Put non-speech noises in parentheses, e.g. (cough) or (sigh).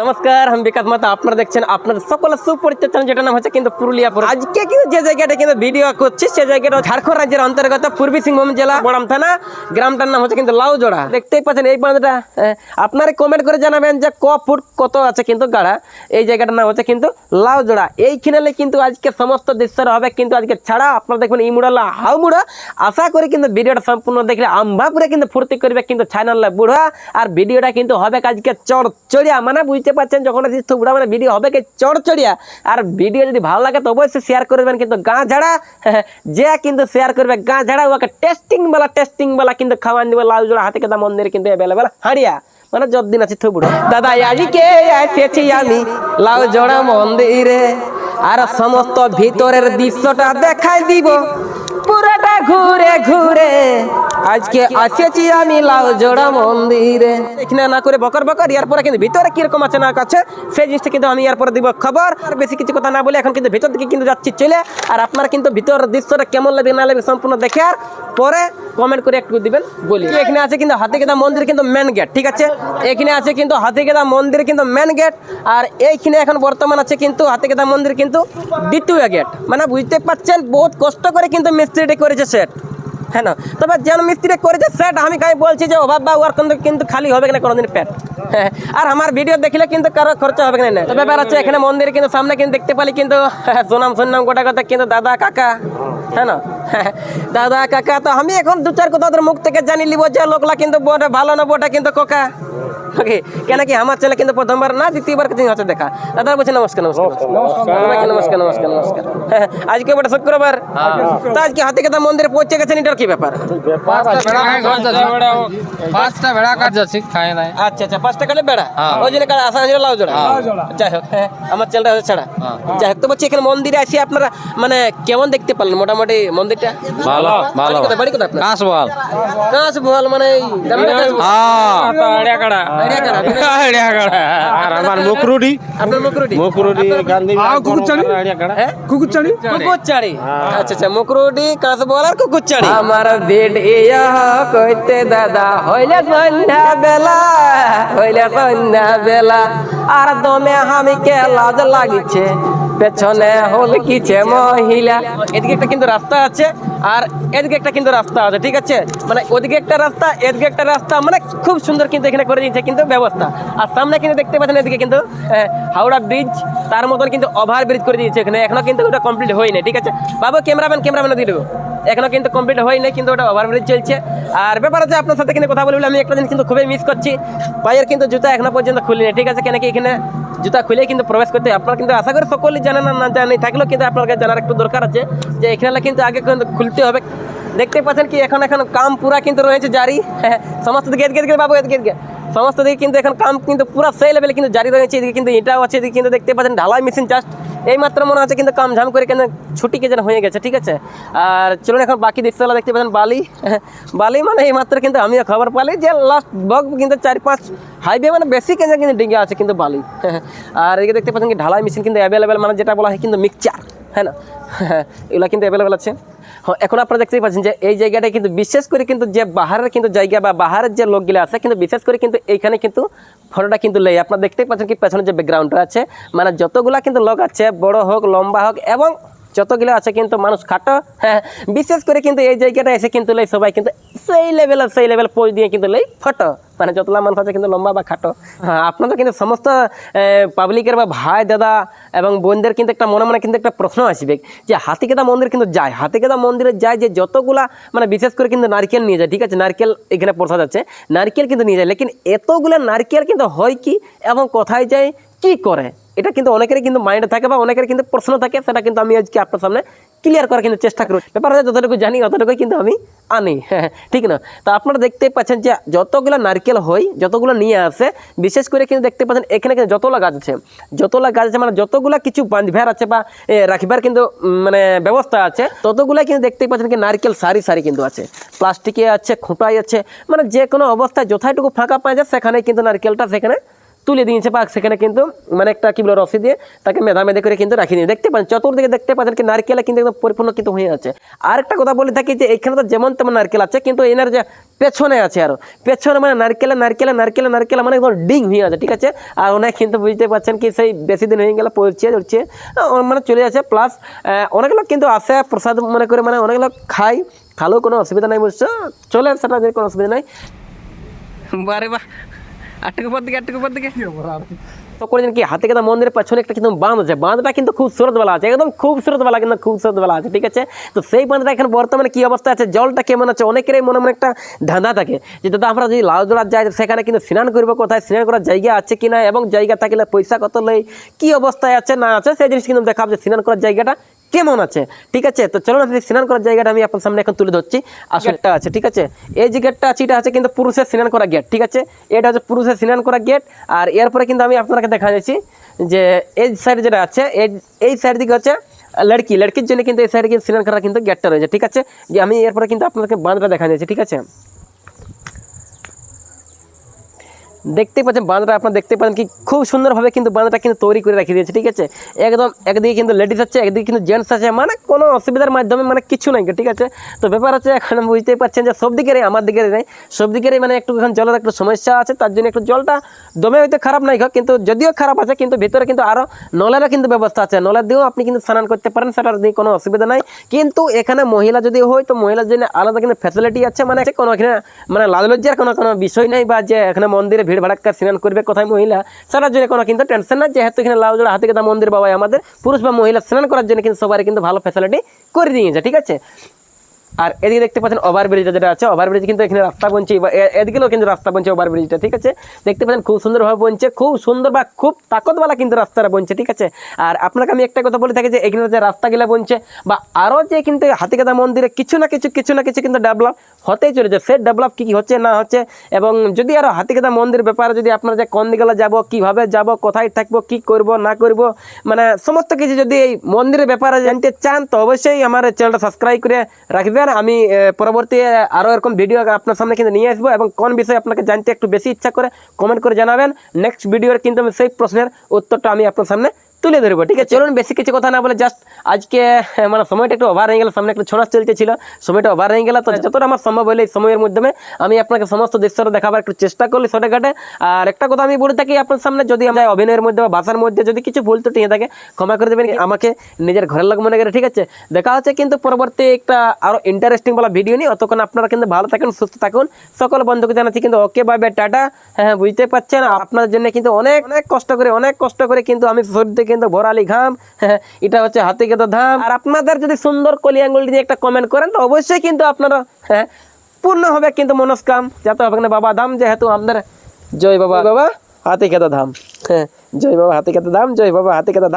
নমস্কার, আমি বিকাশ মাতা আপনারা দেখছেন আপনার সকলের সুপরিচিত যেটা নাম হচ্ছে কিন্তু পুরুলিয়া পুর আজকে কিন্তু যে জায়গাটা কিন্তু ভিডিও করছি, সে জায়গাটা ঝাড়খণ্ড রাজ্যের অন্তর্গত পূর্বী সিংভূম জেলা, বড়াম থানা। গ্রামটার নাম হচ্ছে কিন্তু লাউজোড়া। দেখতেই পাচ্ছেন এই বাঁধটা আপনারা কমেন্ট করে জানাবেন যে ক ফুট কত আছে কিন্তু গাড়া। এই জায়গাটার নাম হচ্ছে কিন্তু লাউজোড়া। এই কিন্তু আজকে সমস্ত দৃশ্যের হবে কিন্তু আজকে ছাড়া। আপনারা দেখবেন এই মুড়ালা হাউ মুড়া। আশা করি কিন্তু ভিডিওটা সম্পূর্ণ দেখলে আম্বা পুরে কিন্তু ফুর্তি করবে কিন্তু ছাইনাল্লা বুড়া। আর ভিডিওটা কিন্তু হবে আজকে চড় চড়িয়া মানে বুঝতে পারছেন যখন আজকে থুবড়া মানে ভিডিও হবে কি চড় চড়িয়া আর ভিডিও যদি ভালো লাগে তো অবশ্যই শেয়ার করবেন কিন্তু গাঁ ঝাড়া। (laughs) যে কিন্তু শেয়ার করবে গাঁ ঝাড়া ওকে টেস্টিং বালা টেস্টিং বালা কিন্তু খাওয়ান দিবে লাল জোড়া হাতে কেদা মন্দির কিন্তু অ্যাভেলেবেল হারিয়া মানে যতদিন আছে থুবড়ো। দাদা, আজকে এসেছি আমি লাউ জোড়া মন্দিরে, আর সমস্ত ভিতরের দৃশ্যটা দেখাই দিব। পুরোটা ঘুরে ঘুরে আজকে আসেছি আমি লাউ জোড়া মন্দিরে। এখানে না করে বকর বকর ইয়ার পরে কিন্তু ভিতরে কীরকম আছে না আছে, সেই জিনিসটা কিন্তু আমি ইয়ার পরে দিব খবর। আর বেশি কিছু কথা না বলে এখন কিন্তু ভিতর দিকে কিন্তু যাচ্ছি, চলে। আর আপনার কিন্তু ভিতর দৃশ্যটা কেমন লাগবে না লাগবে সম্পূর্ণ দেখে আর পরে কমেন্ট করে একটু দিবেন, বলি। এখানে আছে কিন্তু হাতিকেদা মন্দির কিন্তু মেন গেট ঠিক আছে? এখানে আছে কিন্তু হাতিকেদা মন্দির কিন্তু মেন গেট আর এইখানে এখন বর্তমান আছে কিন্তু হাতিকেদা মন্দির কিন্তু দ্বিতীয় গেট মানে বুঝতে পারছেন, বহুত কষ্ট করে কিন্তু মিস্ত্রিটি করেছে সেট হ্যাঁ না? তবে যেন মিস্ত্রি করেছে সেট আমি কাই বলছি যে অভাব বা ওর কিন্তু কিন্তু খালি হবে না কোনোদিন পেট হ্যাঁ, আর আমার ভিডিও দেখলে কিন্তু কারও খরচা হবে না তবে ব্যাপার হচ্ছে এখানে মন্দির কিন্তু সামনে কিন্তু দেখতে পালি কিন্তু সোনাম সোনাম গোটা কথা কিন্তু দাদা কাকা হ্যাঁ না? দাদা কাকা তো আমি এখন দু চার কথা মুখ থেকে জানি লিব যে লোকলা কিন্তু ভালো না বোটা কিন্তু কোকা ওকে কেন কি আমার ছেলে কিন্তু প্রথমবার না দ্বিতীয়বার কিন্তু হচ্ছে দেখা। দাদা বলছি নমস্কার নমস্কার নমস্কার। নমস্কার। নমস্কার নমস্কার হ্যাঁ, আজকে বটে শুক্রবার। তো আজকে হাতে কথা মন্দিরে পৌঁছে গেছেন এটার কি ব্যাপার? পাঁচটা ভেড়া কাট যাচ্ছি। খায় নাই। আচ্ছা আচ্ছা পাঁচ টাকা বেড়া? ওই জন্য কার আসা হয়েছিল লাউ জোড়া? যাই হোক হ্যাঁ, আমার চ্যানেলটা হচ্ছে ছাড়া। যাই হোক তো বলছি এখানে মন্দিরে আসি আপনারা মানে কেমন দেখতে পারলেন মোটামুটি মন্দিরটা? ভালো ভালো বাড়ি কোথায়? বাড়ি কোথায় আপনার? কাঁচ বল কাঁচ বল মানে এই দামটা কাঁচ বল। আইডিয়া কারা? আর আমার মুকরুডি আপনার মুকুরুটি মুকরুডি গান্ধী হ্যাঁ কুকুরচাড়ি কুকুরচাড়ি আচ্ছা আচ্ছা মুকুরুটি কাঁচ বল আর কুকুরচাড়ি আমার বেড ইয়া কইতে দাদা হইলে সন্ধ্যা বেলা হইলে সন্ধ্যা বেলা আর দমে হামিকে লাজ লাগিছে পেছনে হল কিছে মহিলা। এদিকে একটা কিন্তু রাস্তা আছে আর এদিকে একটা কিন্তু রাস্তা আছে ঠিক আছে? মানে ওদিকে একটা রাস্তা এদিকে একটা রাস্তা মানে খুব সুন্দর কিন্তু এখানে করে দিয়েছে কিন্তু ব্যবস্থা। আর সামনে কিন্তু দেখতে পাচ্ছেন এদিকে কিন্তু হাওড়া ব্রিজ তার মতন কিন্তু ওভার ব্রিজ করে দিয়েছে এখানে। এখনও কিন্তু ওটা কমপ্লিট হয়নি ঠিক আছে? বাবু ক্যামেরাম্যান ক্যামেরাম্যান দিয়ে দেবো। এখনও কিন্তু কমপ্লিট হয়নি, কিন্তু ওটা ওভার ব্রিজ চলছে। আর ব্যাপার আছে আপনার সাথে কিন্তু কথা বলে আমি একটা জিনিস কিন্তু খুবই মিস করছি। পায়ের কিন্তু জুতা এখনও পর্যন্ত খুলিনি, ঠিক আছে? কেন কি এখানে জুতা খুলে কিন্তু প্রবেশ করতে হয়। আপনারা কিন্তু আশা করি সকলেই জানেন না জানি থাকলেও কিন্তু আপনার জানার একটু দরকার আছে যে এখানে কিন্তু আগে কিন্তু খুলতে হবে। দেখতে পাচ্ছেন কি এখন এখন কাম পুরা কিন্তু রয়েছে জারি। হ্যাঁ (laughs) সমস্ত এদিকে এদিকে বাবু, এদিকে এদিকে। সমস্ত দিকে কিন্তু এখন কাম কিন্তু পুরা সেই লেভেলে কিন্তু জারি রয়েছে। এদিকে কিন্তু এটাও আছে, এদিকে কিন্তু দেখতে পাচ্ছেন, ঢালাই মেশিন জাস্ট এই মাত্র মনে হচ্ছে কিন্তু কাম ঝাম করে কিন্তু ছুটি কে যেন হয়ে গেছে, ঠিক আছে? আর চলুন এখন বাকি দৃশ্যগুলো দেখতে পাচ্ছেন, বালি। বালি মানে এই মাত্র কিন্তু আমিও খবর পালি যে লাস্ট বক কিন্তু চার পাঁচ হাইওয়ে মানে বেশি কেন কিন্তু ডিঙ্গে আছে কিন্তু বালি। আর এদিকে দেখতে পাচ্ছেন কি ঢালাই মেশিন কিন্তু অ্যাভেলেবেল মানে যেটা বলা হয় কিন্তু মিক্সচার হ্যাঁ না? এগুলো কিন্তু অ্যাভেলেবেল আছে। এখন আপনারা দেখতেই পাচ্ছেন যে এই জায়গাটা কিন্তু বিশেষ করে কিন্তু যে বাহারের কিন্তু জায়গা বা বাহারের যে লোকগুলো আছে, কিন্তু বিশেষ করে কিন্তু এইখানে কিন্তু ফটোটা কিন্তু লেই। আপনারা দেখতেই পাচ্ছেন কি পেছনে যে ব্যাকগ্রাউন্ডটা আছে মানে যতগুলা কিন্তু লোক আছে, বড় হোক, লম্বা হোক, এবং যতগুলো আছে কিন্তু মানুষ খাটো হ্যাঁ বিশেষ করে কিন্তু এই জায়গাটা এসে কিন্তু লেই সবাই কিন্তু সেই লেভেলের সেই লেভেল পোজ দিয়ে কিন্তু লেই ফটো। মানে যতলা মানুষ আছে কিন্তু লম্বা বা খাটো। হ্যাঁ আপনাদের কিন্তু সমস্ত পাবলিকের বা ভাই, দাদা এবং বোনদের কিন্তু একটা মনে মনে কিন্তু একটা প্রশ্ন আসবে যে হাতিকেদা মন্দির কিন্তু যায়। হাতিকেদা মন্দিরে যায় যে যতগুলা মানে বিশেষ করে কিন্তু নারকেল নিয়ে যায়, ঠিক আছে? নারকেল এখানে প্রসাদ আছে। নারকেল কিন্তু নিয়ে যায়, লেকিন এতগুলো নারকেল কিন্তু হয় কি এবং কোথায় যায়? কি করে? এটা কিন্তু অনেকেরই কিন্তু মাইন্ডে থাকে বা অনেকের কিন্তু প্রশ্ন থাকে, সেটা কিন্তু আমি আজকে আপনার সামনে ক্লিয়ার করার কিন্তু চেষ্টা করি ব্যাপার যতটুকু জানি অতটুকুই কিন্তু আমি আনি। হ্যাঁ (laughs) ঠিক না? তো আপনারা দেখতেই পাচ্ছেন যে যতগুলো নারকেল হয়, যতগুলো নিয়ে আসে, বিশেষ করে কিন্তু দেখতে পাচ্ছেন এখানে কিন্তু যতগুলো গাছ আছে, যতগুলো গাছ আছে মানে যতগুলো কিছু বাঁধবার আছে বা রাখবার কিন্তু মানে ব্যবস্থা আছে ততগুলো কিন্তু দেখতেই পাচ্ছেন কি নারকেল সারি সারি কিন্তু আছে। প্লাস্টিকে আছে খুঁটাই আছে মানে যে কোনো অবস্থায় যথাটুকু ফাঁকা পাওয়া যায় সেখানে কিন্তু নারকেলটা সেখানে তুলে দিয়েছে বা সেখানে কিন্তু মানে একটা কি বলে রসি দিয়ে তাকে মেধা মেধে করে কিন্তু রাখিয়ে দিয়ে দেখতে পান, চতুর্দিকে দেখতে পাচ্ছেন কি নারকেলে কিন্তু একদম পরিপূর্ণ কিন্তু হয়ে আছে। আর একটা কথা বলে থাকি যে এখানে তো যেমন তেমন নারকেল আছে, কিন্তু এনার যে পেছনে আছে আরও। পেছনে মানে নারকেলে নারকেলে নারকেলে নারকেলে মানে একদম ডিং হয়ে আছে, ঠিক আছে? আর অনেক কিন্তু বুঝতে পারছেন কি সেই বেশি দিন হয়ে গেলে, পড়ছে উঠছে মানে চলে যাচ্ছে। প্লাস অনেক লোক কিন্তু আসে, প্রসাদ মনে করে মানে অনেক লোক খায়। খালেও কোনো অসুবিধা নাই, বুঝছ? চলে সেটা কোনো অসুবিধা নাই। বারে বাহ আটটুকু পর দিকে আটটুকু পর দিকে। তো করেছেন কি হাতে কেদা মন্দিরের পেছনে একটা কিন্তু বাঁধ আছে। বাঁধটা কিন্তু আছে একদম খুব সুরতবেলা কিন্তু খুব সুরতবেলা আছে ঠিক আছে? তো সেই বাঁধটা এখন বর্তমানে কি অবস্থা আছে জলটা কেমন আছে? অনেকেরই মনে মনে একটা ধাঁধা থাকে। যে দাদা আমরা যদি লাউ জোড়ার যাই সেখানে কিন্তু স্নান করব কোথায়? স্নান করার জায়গা আছে কিনা এবং জায়গা থাকলে পয়সা কত লই? কি অবস্থায় আছে না আছে? সেই জিনিস কিন্তু দেখাবো যে স্নান করার জায়গাটা কেমন আছে? ঠিক আছে? তো চলো না স্নান করার জায়গাটা আমি আপনার সামনে এখন তুলে ধরছি। আসলটা আছে ঠিক আছে? এই যে গেটটা আছে এটা আছে কিন্তু পুরুষের স্নান করা গেট ঠিক আছে? এটা হচ্ছে পুরুষের স্নান করা গেট আর এরপরে কিন্তু আমি আপনাকে দেখা যাচ্ছি যে এই সাইড যেটা আছে এই এই সাইড দিকে হচ্ছে লড়কি। লড়কির জন্য কিন্তু এই সাইডে কিন্তু স্নান করার কিন্তু গেটটা রয়েছে ঠিক আছে? যে আমি এরপরে কিন্তু আপনাকে বাঁধটা দেখা যাচ্ছে ঠিক আছে? দেখতে পাচ্ছেন, বাঁধটা আপনারা দেখতে পাচ্ছেন কি খুব সুন্দরভাবে কিন্তু বাঁধটা কিন্তু তৈরি করে রেখে দিয়েছে, ঠিক আছে? একদম একদিকে কিন্তু লেডিস আছে, একদিকে কিন্তু জেন্টস আছে মানে কোনো অসুবিধার মাধ্যমে মানে কিছু নাই, ঠিক আছে? তো ব্যাপার হচ্ছে এখন বুঝতেই পারছেন যে সব দিকেরই, আমার দিকেরই নেই, সব দিকেরই মানে একটু এখন জলের একটু সমস্যা আছে, তার জন্য একটু জলটা দমে হয়তো খারাপ নাই হোক, কিন্তু যদিও খারাপ আছে, কিন্তু ভিতরে কিন্তু আরও নলেরও কিন্তু ব্যবস্থা আছে, নলের দিয়েও আপনি কিন্তু স্নান করতে পারেন, সেটার দিয়ে কোনো অসুবিধা নাই। কিন্তু এখানে মহিলা যদি হয়, তো মহিলার জন্য আলাদা কিন্তু ফ্যাসিলিটি আছে মানে কোনো এখানে মানে লাল লজ্জার কোনো কোনো বিষয় নেই, বা যে এখানে মন্দিরে ভাড়াক্কার স্নান করবে কোথায় মহিলা, সারার জন্য কোনো কিন্তু টেনশন না যেহেতু এখানে লাউজোড়া হাতে কেদা মন্দির বাবাই আমাদের, পুরুষ বা মহিলা স্নান করার জন্য কিন্তু সবাই কিন্তু ভালো ফ্যাসিলিটি করে দিয়েছে, ঠিক আছে? আর এদিকে দেখতে পাচ্ছেন ওভারব্রিজটা যেটা আছে ওভারব্রিজ কিন্তু এখানে রাস্তা বনছে। এদিকেও কিন্তু রাস্তা বনছে ওভারব্রিজটা ঠিক আছে? দেখতে পাচ্ছেন খুব সুন্দরভাবে বনছে, খুব সুন্দর বা খুব তাকতওয়ালা কিন্তু রাস্তাটা বনছে, ঠিক আছে? আর আপনাকে আমি একটা কথা বলে থাকি যে এখানে যে রাস্তাগুলো বনছে বা আরও যে কিন্তু হাতিকাদা মন্দিরে কিছু না কিছু কিছু না কিছু কিন্তু ডেভেলপ হতেই চলেছে। সে ডেভেলপ কী কী হচ্ছে, না হচ্ছে? এবং যদি আরও হাতিকাদা মন্দির ব্যাপারে যদি আপনারা যে কোন দিকে যাব, কীভাবে যাব, কোথায় থাকব, কি করব, না করব মানে সমস্ত কিছু যদি এই মন্দিরের ব্যাপারে জানতে চান, তো অবশ্যই আমার চ্যানেলটা সাবস্ক্রাইব করে রাখবেন। আমি আহ, পরবর্তী আরও এরকম ভিডিও আপনার সামনে কিন্তু নিয়ে আসব এবং কোন বিষয়ে আপনাকে জানতে একটু বেশি ইচ্ছা করে কমেন্ট করে জানাবেন। নেক্সট ভিডিওর কিন্তু আমি সেই প্রশ্নের উত্তরটা আমি আপনার সামনে তুলে ধরবো ঠিক আছে? চলুন বেশি কিছু কথা না বলে জাস্ট আজকে আহ, মানে সময়টা একটু ওভার হয়ে গেল সামনে একটু ছোড়া চলতে ছিল সময়টা ওভার হয়ে গেল তো যতটা আমার সম্ভব হলে এই সময়ের মাধ্যমে আমি আপনাকে সমস্ত দৃশ্যটা দেখাবার একটু চেষ্টা করলি শর্টকাটে আর একটা কথা আমি বলে থাকি আপনার সামনে যদি আমরা অভিনয়ের মধ্যে বা ভাষার মধ্যে যদি কিছু ভুল ত্রুটি হয়ে থাকে ক্ষমা করে দেবেন আমাকে নিজের ঘরের লোক মনে করে ঠিক আছে? দেখা হচ্ছে কিন্তু পরবর্তী একটা আরও ইন্টারেস্টিং বলা ভিডিও নিয়ে অতক্ষণ আপনারা কিন্তু ভালো থাকুন সুস্থ থাকুন। সকল বন্ধুকে জানাচ্ছি কিন্তু ওকে বাই টাটা। হ্যাঁ বুঝতে পারছেন আপনার জন্য কিন্তু অনেক অনেক কষ্ট করে অনেক কষ্ট করে কিন্তু আমি শরীরতে কিন্তু ভরালি ঘাম। হ্যাঁ (laughs) এটা হচ্ছে হাতে কেতো ধাম। আর আপনাদের যদি সুন্দর কলি আঙ্গুল দিয়ে একটা কমেন্ট করেন তো অবশ্যই কিন্তু আপনারা হ্যাঁ পূর্ণ হবে কিন্তু মনস্কাম। যাতে হবে না বাবা ধাম যেহেতু আপনার জয় বাবা। বাবা। হাতে কেতো ধাম। হ্যাঁ জয় বাবা হাতে কেতো ধাম জয় বাবা হাতে ধাম।